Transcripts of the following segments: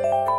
Thank you.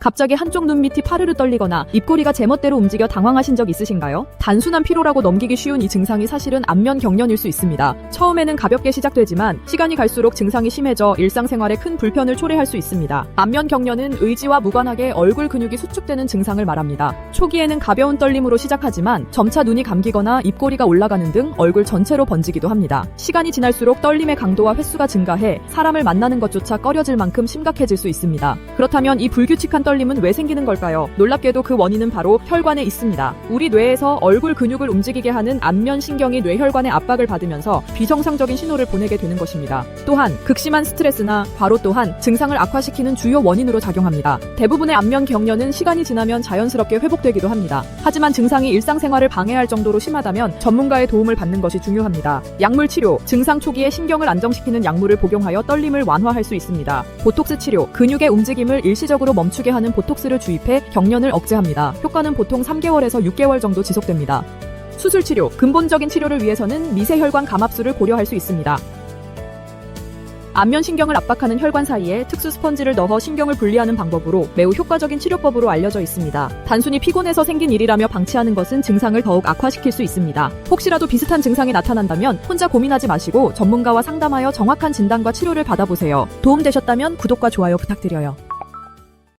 갑자기 한쪽 눈 밑이 파르르 떨리거나 입꼬리가 제멋대로 움직여 당황하신 적 있으신가요? 단순한 피로라고 넘기기 쉬운 이 증상이 사실은 안면 경련일 수 있습니다. 처음에는 가볍게 시작되지만 시간이 갈수록 증상이 심해져 일상생활에 큰 불편을 초래할 수 있습니다. 안면 경련은 의지와 무관하게 얼굴 근육이 수축되는 증상을 말합니다. 초기에는 가벼운 떨림으로 시작하지만 점차 눈이 감기거나 입꼬리가 올라가는 등 얼굴 전체로 번지기도 합니다. 시간이 지날수록 떨림의 강도와 횟수가 증가해 사람을 만나는 것조차 꺼려질 만큼 심각해질 수 있습니다. 그렇다면 이 불규칙한 떨 림은 왜 생기는 걸까요? 놀랍게도 그 원인은 바로 혈관에 있습니다. 우리 뇌에서 얼굴 근육을 움직이게 하는 안면 신경이 뇌혈관에 압박을 받으면서 비정상적인 신호를 보내게 되는 것입니다. 또한 극심한 스트레스나 과로 또한 증상을 악화시키는 주요 원인으로 작용합니다. 대부분의 안면 경련은 시간이 지나면 자연스럽게 회복되기도 합니다. 하지만 증상이 일상생활을 방해할 정도로 심하다면 전문가의 도움을 받는 것이 중요합니다. 약물 치료, 증상 초기에 신경을 안정시키는 약물을 복용하여 떨림을 완화할 수 있습니다. 보톡스 치료, 근육의 움직임을 일시적으로 멈추게 하는 보톡스를 주입해 경련을 억제합니다. 효과는 보통 3개월에서 6개월 정도 지속됩니다. 수술 치료, 근본적인 치료를 위해서는 미세혈관 감압술을 고려할 수 있습니다. 안면 신경을 압박하는 혈관 사이에 특수 스펀지를 넣어 신경을 분리하는 방법으로 매우 효과적인 치료법으로 알려져 있습니다. 단순히 피곤해서 생긴 일이라며 방치하는 것은 증상을 더욱 악화시킬 수 있습니다. 혹시라도 비슷한 증상이 나타난다면 혼자 고민하지 마시고 전문가와 상담하여 정확한 진단과 치료를 받아보세요. 도움되셨다면 구독과 좋아요 부탁드려요.